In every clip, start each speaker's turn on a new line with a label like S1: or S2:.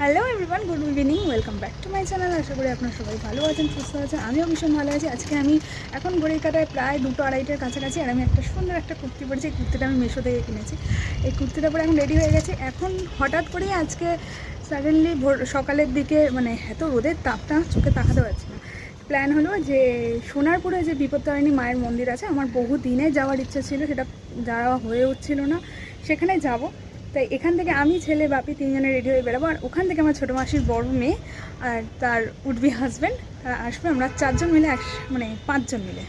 S1: Hello everyone good evening welcome back to my channel আশা করি আপনারা সবাই ভালো আছেন, সুস্থ আছেন, আমিও ভীষণ ভালো আছি। আজকে আমি এখন ঘড়ির কাটায় প্রায় দুটো আড়াইটের কাছাকাছি আর আমি একটা সুন্দর একটা কুর্তি পরেছি। এই কুর্তিটা আমি মেশো থেকে কিনেছি। এই কুর্তিটা পরে এখন রেডি হয়ে গেছে। এখন হঠাৎ করেই আজকে সাডেনলি ভোর, সকালের দিকে মানে এত রোদের তাপটা চোখে তাকাতে পারছি না। প্ল্যান হলো যে সোনারপুরে যে বিপত্তারিণী মায়ের মন্দির আছে, আমার বহু দিনে যাওয়ার ইচ্ছা ছিল, সেটা যাওয়া হয়ে উঠছিল না। সেখানে যাব। তাই এখান থেকে আমি, ছেলে, বাপি তিনজনে রেডি হয়ে বেরোবো। আর ওখান থেকে আমার ছোটো মাসির বড় মেয়ে আর তার উডবি হাজব্যান্ড তারা আসবে। আমরা চারজন মিলে এক মানে পাঁচজন মিলে।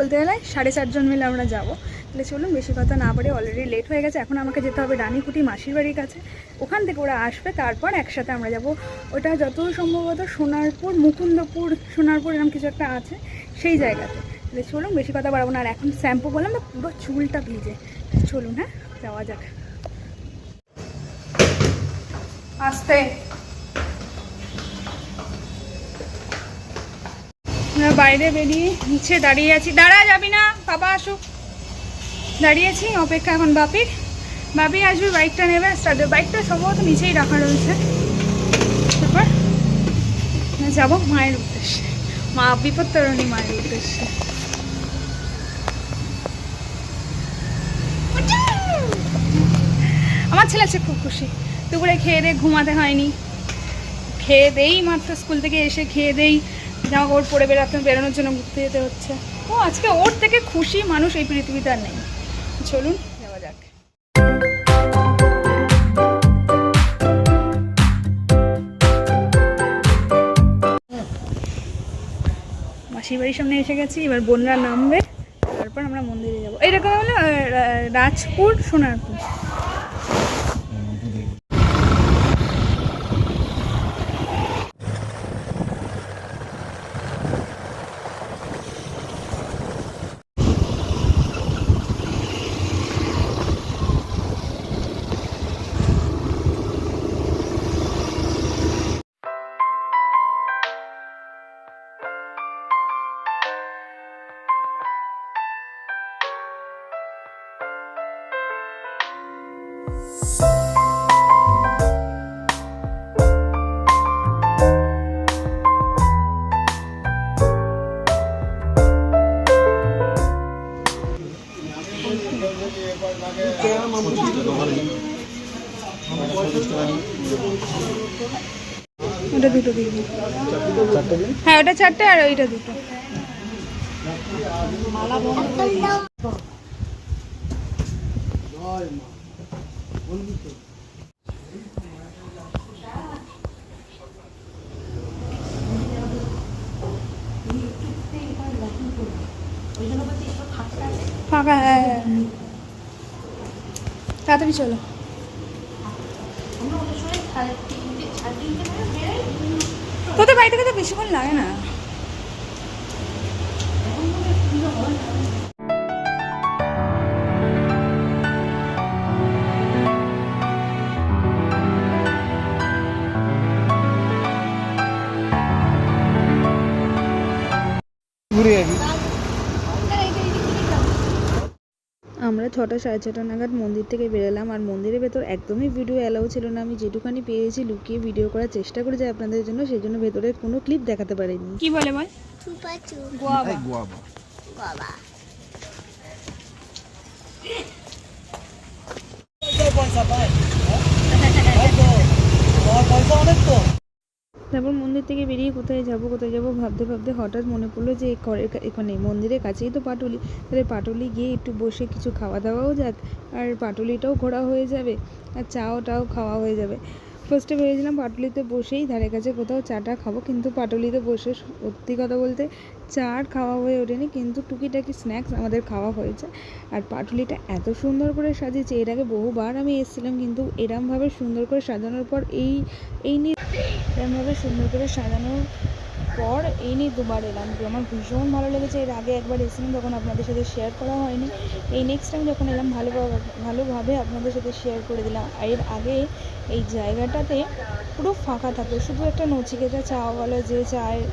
S1: বলতে গেলে সাড়ে চারজন মিলে আমরা যাব। তাহলে চলুন, বেশি কথা না বলে অলরেডি লেট হয়ে গেছে। এখন আমাকে যেতে হবে রানীকুটি মাসির বাড়ির কাছে। ওখান থেকে ওরা আসবে, তারপর একসাথে আমরা যাব। ওটা যত সম্ভবত সোনারপুর, মুকুন্দপুর, সোনারপুর এরকম কিছু একটা আছে, সেই জায়গাতে। তাহলে চলুন, বেশি কথা বাড়াবো না। আর এখন শ্যাম্পু বললাম না, পুরো চুলটা ভিজে। চলুন হ্যাঁ যাওয়া যাক। আস্তে বাইরে বেরিয়ে নিচে দাঁড়িয়ে আছি। দাঁড়া, যাবি না। বাবা আসুক। দাঁড়িয়েছি অপেক্ষা এখন বাপির বাপি আসবে, বাইকটা নেবে বাইকটা সম্ভবত নিচেই রাখা রয়েছে। তারপর যাব মায়ের উদ্দেশ্যে। মা বিপত্তরণী মায়ের উদ্দেশ্যে। আমার ছেলে আছে, খুব খুশি। দুপুরে খেয়ে দিয়ে ঘুমাতে হয়নি। খেয়ে দেই মাত্র স্কুল থেকে এসে, খেয়ে দেই। জামা কাপড় পরে বেরোতে বেরোনোর জন্য ঘুরতে যেতে হচ্ছে। ও, আজকে ওর থেকে খুশি মানুষ এই পৃথিবীতে আর নেই। চলুন, যাওয়া যাক। মাসির বাড়ির সামনে এসে গেছি, এবার বোনরা নামবে। তারপর আমরা মন্দিরে যাব। এইরকম হলো রাজপুর সোনারপুর। ওটা দুটো হ্যাঁ ওটা চারটে আর ওইটা দুটো। ফাঁকা হ্যাঁ হ্যাঁ। তাড়াতাড়ি চলো। তোদের বাড়ি থেকে তো বেশিক্ষণ লাগে না।
S2: ঘুরে
S3: আমরা ছটা সাড়ে ছটা নাগাদ মন্দির থেকে বেরোলাম। আর মন্দিরের ভেতর একদমই ভিডিও অ্যালাউ ছিল না। আমি যেটুখানি পেয়েছি লুকিয়ে ভিডিও করার চেষ্টা করেছি আপনাদের জন্য সেই জন্য ভেতরের কোনো ক্লিপ দেখাতে পারিনি।
S1: কি বলে বল
S2: এই গোয়াবা।
S4: বাবা
S3: তারপর মন্দির থেকে বেরিয়ে কোথায় যাব কোথায় যাব ভাবতে ভাবতে হঠাৎ মনে পড়ল যে ঘরের এখানে মন্দিরের কাছেই তো পাটুলি। তাহলে পাটুলি গিয়ে একটু বসে কিছু খাওয়া দাওয়াও যাক, আর পাটুলিটাও ঘোরা হয়ে যাবে, আর চাও টাও খাওয়া হয়ে যাবে। ফার্স্টে ভেবেছিলাম পাটুলিতে বসেই। ধারে কাছে কোথাও চাটা খাব, কিন্তু পাটুলিতে বসে সত্যি কথা বলতে চা আর খাওয়া হয়ে ওঠেনি, কিন্তু টুকিটাকি স্ন্যাক্স আমাদের খাওয়া হয়েছে। আর পাটুলিটা এত সুন্দর করে সাজিয়েছে, এর আগে বহুবার আমি এসেছিলাম, কিন্তু এরমভাবে সুন্দর করে সাজানোর পর এই এই নিয়ে এরমভাবে সুন্দর করে সাজানোর পর এই নিয়ে দুবার এলাম। আমার ভীষণ ভালো লেগেছে। এর আগে একবার এসেছিলাম, তখন আপনাদের সাথে শেয়ার করা হয়নি। এই নেক্সট টাইম যখন এলাম ভালোভাবে ভালোভাবে আপনাদের সাথে শেয়ার করে দিলাম। এর আগে এই জায়গাটাতে পুরো ফাঁকা থাকে। শুধু একটা নচিকেতা চাওয়ালা যে চায়ের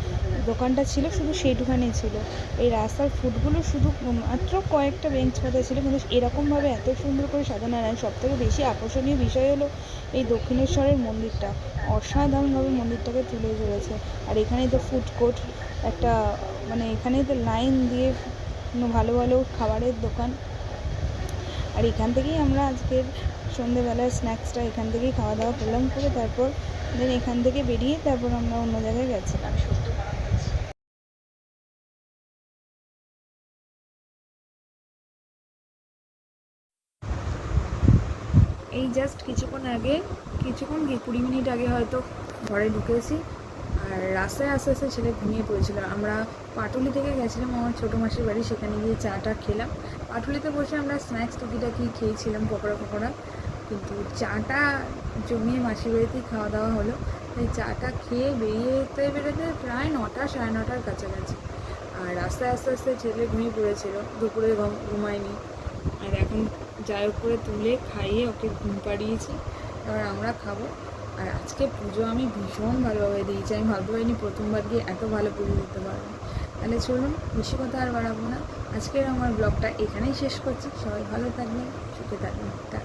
S1: দোকানটা ছিল, শুধু সেইটুখানি ছিল। এই রাস্তার ফুটগুলো শুধু মাত্র কয়েকটা বেঞ্চ পাতা ছিল, কিন্তু এরকমভাবে এত সুন্দর করে সাজানো, আর সব থেকে বেশি আকর্ষণীয় বিষয় হলো এই দক্ষিণেশ্বরের মন্দিরটা। অসাধারণভাবে মন্দিরটাকে তুলে ধরেছে। আর এখানেই তো ফুড কোর্ট একটা মানে এখানেই তো লাইন দিয়ে ভালো ভালো খাবারের দোকান। আর এখান থেকেই আমরা আজকের সন্ধেবেলার স্ন্যাক্সটা এখান থেকেই খাওয়া দাওয়া করলাম, করে তারপর দেন এখান থেকে বেরিয়ে তারপর আমরা অন্য জায়গায় গেছিলাম। এই জাস্ট কিছুক্ষণ আগে, কিছুক্ষণ কি, কুড়ি মিনিট আগে হয়তো ঘরে ঢুকেছি। আর রাস্তায় আস্তে আস্তে ছেলে ঘুমিয়ে পড়েছিল। আমরা পাটুলি থেকে গেছিলাম আমার ছোটো মাসির বাড়ি, সেখানে গিয়ে চাটা খেলাম। পাটুলিতে বসে আমরা স্ন্যাক্স টুকিটাকি খেয়েছিলাম পকোড়া পকোড়া। কিন্তু চাটা জমিয়ে মাসির বাড়িতেই খাওয়া দাওয়া হলো। তাই চাটা খেয়ে বেরিয়েতে বেরোতে প্রায় নটা, সাড়ে নটার কাছাকাছি। আর রাস্তায় আস্তে আস্তে ছেলে ঘুমিয়ে পড়েছিল। দুপুরে ঘুম- ঘুমায়নি। এখন যাই করে তুলে খাইয়ে ওকে ঘুম পাড়িয়েছি। এবার আমরা খাব। আর আজকে পুজো আমি ভীষণ ভালোভাবে দিয়েছি। আমি ভাবতে পারিনি প্রথমবার গিয়ে এত ভালো পুজো দিতে পারব। তাহলে চলুন, বেশি কথা আর বাড়াবো না। আজকের আমার ব্লগটা এখানেই শেষ করছি। সবাই ভালো থাকবেন, সুখে থাকবেন।